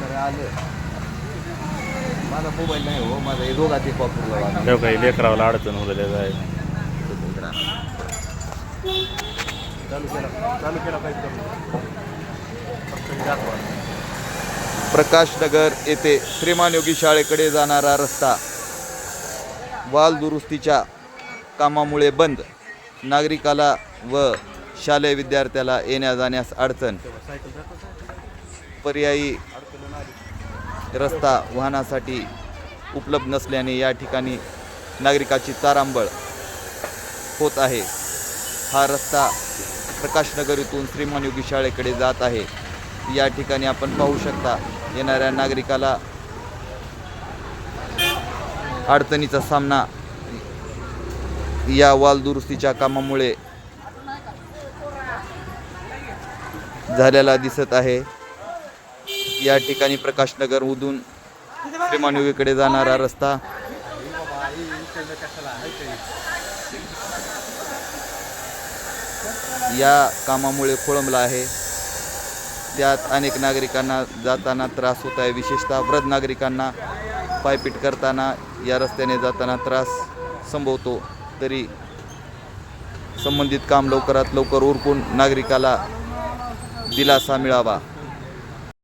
तर आलं. माझा मोबाईल नाही हो माझा वापरला काही लेकरावाला अडचण होतं आहे. चालू केला चालू केला पाहिजे प्रकाशनगर येथे श्रीमान योगी शाळेकडे जाणारा रस्ता वाल दुरुस्तीच्या कामामुळे बंद. नागरिकाला व शालेय विद्यार्थ्याला येण्या जाण्यास अडचण. पर्यायी रस्ता वाहनासाठी उपलब्ध नसल्याने या ठिकाणी नागरिकाची तारांबळ होत आहे. हा रस्ता प्रकाशनगर इथून श्रीमान योगी शाळेकडे जात आहे. या ठिकाणी आपण पाहू शकता येणाऱ्या नागरिकाला अडचणीचा सामना या वाल दुरुस्तीच्या कामामुळे झालेला दिसत आहे. या ठिकाणी प्रकाशनगर उधून श्रीमान जाणारा रस्ता. या कामामुळे खोळंबला आहे. त्यात अनेक नागरिकांना जाताना त्रास होत आहे. विशेषतः वृद्ध नागरिकांना पायपीट करताना या रस्त्याने जाताना त्रास संभवतो. तरी संबंधित काम लवकरात लवकर उरकून नागरिकाला दिलासा मिळावा.